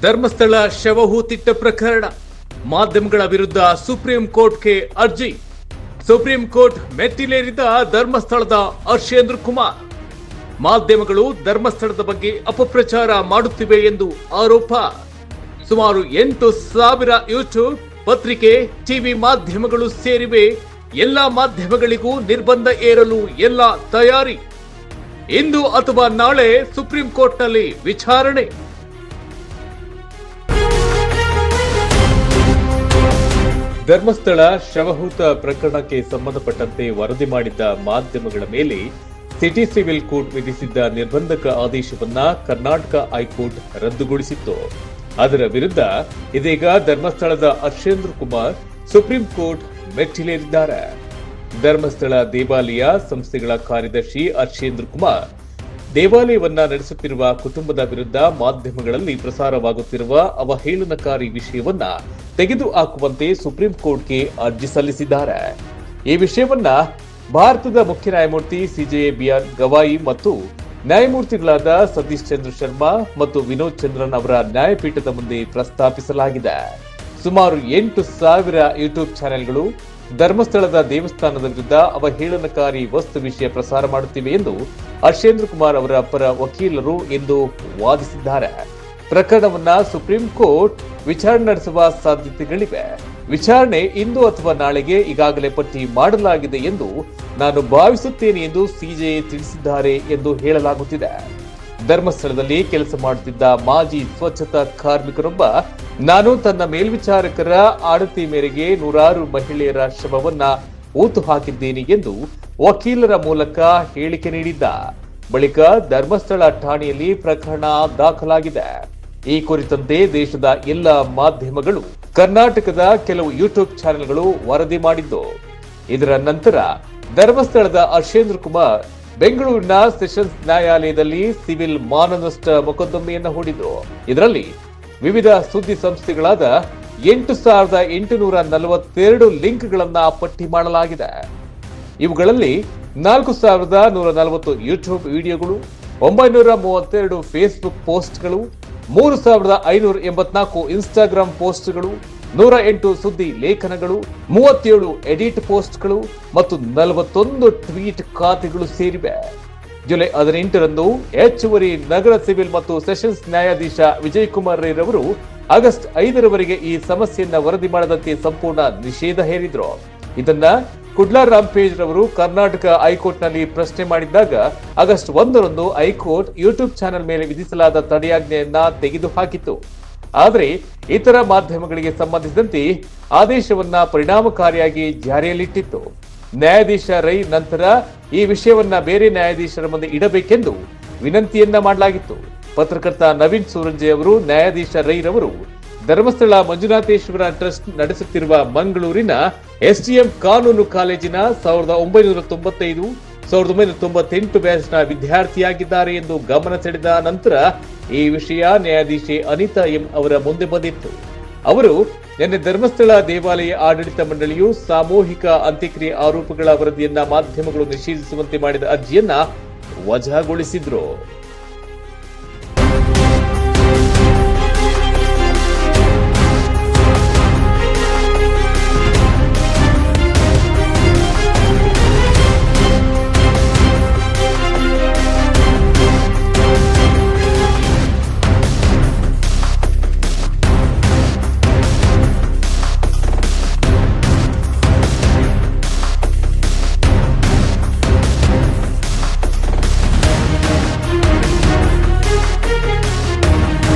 ಧರ್ಮಸ್ಥಳ ಶವಹೂತಿಟ್ಟ ಪ್ರಕರಣ. ಮಾಧ್ಯಮಗಳ ವಿರುದ್ಧ ಸುಪ್ರೀಂ ಕೋರ್ಟ್ಗೆ ಅರ್ಜಿ. ಸುಪ್ರೀಂ ಕೋರ್ಟ್ ಮೆಟ್ಟಿಲೇರಿದ ಧರ್ಮಸ್ಥಳದ ಹರ್ಷೇಂದ್ರ ಕುಮಾರ್. ಮಾಧ್ಯಮಗಳು ಧರ್ಮಸ್ಥಳದ ಬಗ್ಗೆ ಅಪಪ್ರಚಾರ ಮಾಡುತ್ತಿವೆ ಎಂದು ಆರೋಪ. ಸುಮಾರು ಎಂಟು ಸಾವಿರ ಯೂಟ್ಯೂಬ್ ಪತ್ರಿಕೆ, ಟಿವಿ ಮಾಧ್ಯಮಗಳು ಸೇರಿವೆ. ಎಲ್ಲಾ ಮಾಧ್ಯಮಗಳಿಗೂ ನಿರ್ಬಂಧ ಏರಲು ಎಲ್ಲ ತಯಾರಿ. ಇಂದು ಅಥವಾ ನಾಳೆ ಸುಪ್ರೀಂ ಕೋರ್ಟ್ನಲ್ಲಿ ವಿಚಾರಣೆ. ಧರ್ಮಸ್ಥಳ ಶವಹೂತ ಪ್ರಕರಣಕ್ಕೆ ಸಂಬಂಧಪಟ್ಟಂತೆ ವರದಿ ಮಾಡಿದ್ದ ಮಾಧ್ಯಮಗಳ ಮೇಲೆ ಸಿಟಿ ಸಿವಿಲ್ ಕೋರ್ಟ್ ವಿಧಿಸಿದ್ದ ನಿರ್ಬಂಧಕ ಆದೇಶವನ್ನ ಕರ್ನಾಟಕ ಹೈಕೋರ್ಟ್ ರದ್ದುಗೊಳಿಸಿತ್ತು. ಅದರ ವಿರುದ್ಧ ಇದೀಗ ಧರ್ಮಸ್ಥಳದ ಅರ್ಷೇಂದ್ರ ಕುಮಾರ್ ಸುಪ್ರೀಂ ಕೋರ್ಟ್ ಮೆಟ್ಟಿಲೇರಿದ್ದಾರೆ. ಧರ್ಮಸ್ಥಳ ದೇವಾಲಯ ಸಂಸ್ಥೆಗಳ ಕಾರ್ಯದರ್ಶಿ ಅರ್ಷೇಂದ್ರ ಕುಮಾರ್ ದೇವಾಲಯವನ್ನ ನಡೆಸುತ್ತಿರುವ ಕುಟುಂಬದ ವಿರುದ್ಧ ಮಾಧ್ಯಮಗಳಲ್ಲಿ ಪ್ರಸಾರವಾಗುತ್ತಿರುವ ಅವಹೇಳನಕಾರಿ ವಿಷಯವನ್ನ ತೆಗೆದುಹಾಕುವಂತೆ ಸುಪ್ರೀಂ ಕೋರ್ಟ್ಗೆ ಅರ್ಜಿ ಸಲ್ಲಿಸಿದ್ದಾರೆ. ಈ ವಿಷಯವನ್ನ ಭಾರತದ ಮುಖ್ಯ ನ್ಯಾಯಮೂರ್ತಿ ಸಿಜೆ ಬಿಆರ್ ಗವಾಯಿ ಮತ್ತು ನ್ಯಾಯಮೂರ್ತಿಗಳಾದ ಸತೀಶ್ ಚಂದ್ರ ಶರ್ಮಾ ಮತ್ತು ವಿನೋದ್ ಚಂದ್ರನ್ ಅವರ ನ್ಯಾಯಪೀಠದ ಮುಂದೆ ಪ್ರಸ್ತಾಪಿಸಲಾಗಿದೆ. ಸುಮಾರು ಎಂಟು ಸಾವಿರ ಯೂಟ್ಯೂಬ್ ಚಾನೆಲ್ಗಳು ಧರ್ಮಸ್ಥಳದ ದೇವಸ್ಥಾನದ ವಿರುದ್ಧ ಅವಹೇಳನಕಾರಿ ವಸ್ತು ವಿಷಯ ಪ್ರಸಾರ ಮಾಡುತ್ತಿವೆ ಎಂದು ಅರ್ಷೇಂದ್ರ ಕುಮಾರ್ ಅವರ ಪರ ವಕೀಲರು ಎಂದು ವಾದಿಸಿದ್ದಾರೆ. ಪ್ರಕರಣವನ್ನ ಸುಪ್ರೀಂ ಕೋರ್ಟ್ ವಿಚಾರಣೆ ನಡೆಸುವ ಸಾಧ್ಯತೆಗಳಿವೆ. ವಿಚಾರಣೆ ಇಂದು ಅಥವಾ ನಾಳೆಗೆ ಈಗಾಗಲೇ ಪಟ್ಟಿ ಮಾಡಲಾಗಿದೆ ಎಂದು ನಾನು ಭಾವಿಸುತ್ತೇನೆ ಎಂದು ಸಿಜೆ ತಿಳಿಸಿದ್ದಾರೆ ಎಂದು ಹೇಳಲಾಗುತ್ತಿದೆ. ಧರ್ಮಸ್ಥಳದಲ್ಲಿ ಕೆಲಸ ಮಾಡುತ್ತಿದ್ದ ಮಾಜಿ ಸ್ವಚ್ಛತಾ ಕಾರ್ಮಿಕರೊಬ್ಬ, ನಾನು ತನ್ನ ಮೇಲ್ವಿಚಾರಕರ ಆಡತಿ ಮೇರೆಗೆ ನೂರಾರು ಮಹಿಳೆಯರ ಶವವನ್ನ ಊತು ಹಾಕಿದ್ದೇನೆ ಎಂದು ವಕೀಲರ ಮೂಲಕ ಹೇಳಿಕೆ ನೀಡಿದ್ದ. ಬಳಿಕ ಧರ್ಮಸ್ಥಳ ಠಾಣೆಯಲ್ಲಿ ಪ್ರಕರಣ ದಾಖಲಾಗಿದೆ. ಈ ಕುರಿತಂತೆ ದೇಶದ ಎಲ್ಲ ಮಾಧ್ಯಮಗಳು, ಕರ್ನಾಟಕದ ಕೆಲವು ಯೂಟ್ಯೂಬ್ ಚಾನೆಲ್ಗಳು ವರದಿ ಮಾಡಿದ್ದು. ಇದರ ನಂತರ ಧರ್ಮಸ್ಥಳದ ಅರ್ಷೇಂದ್ರ ಕುಮಾರ್ ಬೆಂಗಳೂರಿನ ಸೆಷನ್ಸ್ ನ್ಯಾಯಾಲಯದಲ್ಲಿ ಸಿವಿಲ್ ಮಾನನಷ್ಟ ಮೊಕದ್ದಮೆಯನ್ನು ಹೂಡಿದ್ರು ಇದರಲ್ಲಿ ವಿವಿಧ ಸುದ್ದಿ ಸಂಸ್ಥೆಗಳಾದ ಎಂಟು ಸಾವಿರದ ಎಂಟುನೂರ ನಲವತ್ತೆರಡು ಲಿಂಕ್ಗಳನ್ನು ಪಟ್ಟಿ ಮಾಡಲಾಗಿದೆ. ಇವುಗಳಲ್ಲಿ ನಾಲ್ಕು ಸಾವಿರದ ನೂರ ನಲವತ್ತು ಯೂಟ್ಯೂಬ್ ವಿಡಿಯೋಗಳು, ಒಂಬೈನೂರ ಮೂವತ್ತೆರಡು ಫೇಸ್ಬುಕ್ ಪೋಸ್ಟ್ಗಳು, ಮೂರು ಸಾವಿರದ ಐನೂರ ಎಂಬತ್ನಾಲ್ಕು ಇನ್ಸ್ಟಾಗ್ರಾಂ ಪೋಸ್ಟ್ಗಳು ನೂರ ಎಂಟು ಸುದ್ದಿ ಲೇಖನಗಳು, ಮೂವತ್ತೇಳು ಎಡಿಟ್ ಪೋಸ್ಟ್ಗಳು ಮತ್ತು ನಲವತ್ತೊಂದು ಟ್ವೀಟ್ ಖಾತೆಗಳು ಸೇರಿವೆ. ಜುಲೈ ಹದಿನೆಂಟರಂದು ಹೆಚ್ಚುವರಿ ನಗರ ಸಿವಿಲ್ ಮತ್ತು ಸೆಷನ್ಸ್ ನ್ಯಾಯಾಧೀಶ ವಿಜಯ್ ಕುಮಾರ್ ರೈರವರು ಆಗಸ್ಟ್ ಐದರವರೆಗೆ ಈ ಸಮಸ್ಯೆಯನ್ನ ವರದಿ ಮಾಡದಂತೆ ಸಂಪೂರ್ಣ ನಿಷೇಧ ಹೇರಿದ್ರು. ಇದನ್ನ ಕುಡ್ಲಾ ರಾಮ್ಪೇಜ್ ರವರು ಕರ್ನಾಟಕ ಹೈಕೋರ್ಟ್ನಲ್ಲಿ ಪ್ರಶ್ನೆ ಮಾಡಿದ್ದಾಗ ಆಗಸ್ಟ್ ಒಂದರಂದು ಹೈಕೋರ್ಟ್ ಯೂಟ್ಯೂಬ್ ಚಾನೆಲ್ ಮೇಲೆ ವಿಧಿಸಲಾದ ತಡೆಯಾಜ್ಞೆಯನ್ನ ತೆಗೆದುಹಾಕಿತ್ತು. ಆದರೆ ಇತರ ಮಾಧ್ಯಮಗಳಿಗೆ ಸಂಬಂಧಿಸಿದಂತೆ ಆದೇಶವನ್ನ ಪರಿಣಾಮಕಾರಿಯಾಗಿ ಜಾರಿಯಲ್ಲಿಟ್ಟಿತ್ತು. ನ್ಯಾಯಾಧೀಶ ರೈ ನಂತರ ಈ ವಿಷಯವನ್ನ ಬೇರೆ ನ್ಯಾಯಾಧೀಶರ ಮುಂದೆ ಇಡಬೇಕೆಂದು ವಿನಂತಿಯನ್ನ ಮಾಡಲಾಗಿತ್ತು. ಪತ್ರಕರ್ತ ನವೀನ್ ಸೂರಂಜೆ ಅವರು, ನ್ಯಾಯಾಧೀಶ ರೈ ರವರು ಧರ್ಮಸ್ಥಳ ಮಂಜುನಾಥೇಶ್ವರ ಟ್ರಸ್ಟ್ ನಡೆಸುತ್ತಿರುವ ಮಂಗಳೂರಿನ ಎಸ್ಡಿಎಂ ಕಾನೂನು ಕಾಲೇಜಿನ ಸಾವಿರದ ಒಂಬೈನೂರ ತೊಂಬತ್ತೈದು ಸಾವಿರದ ಒಂಬೈನೂರ ತೊಂಬತ್ತೆಂಟು ಬ್ಯಾಚ್ನ ವಿದ್ಯಾರ್ಥಿಯಾಗಿದ್ದಾರೆ ಎಂದು ಗಮನ ಸೆಳೆದ ನಂತರ ಈ ವಿಷಯ ನ್ಯಾಯಾಧೀಶೆ ಅನಿತಾ ಎಂ ಅವರ ಮುಂದೆ ಬಂದಿತ್ತು. ಅವರು, ನಿನ್ನೆ ಧರ್ಮಸ್ಥಳ ದೇವಾಲಯ ಆಡಳಿತ ಮಂಡಳಿಯು ಸಾಮೂಹಿಕ ಅಂತ್ಯಕ್ರಿಯೆ ಆರೋಪಗಳ ವರದಿಯನ್ನ ಮಾಧ್ಯಮಗಳು ನಿಷೇಧಿಸುವಂತೆ ಮಾಡಿದ ಅರ್ಜಿಯನ್ನ ವಜಾಗೊಳಿಸಿದ್ರು.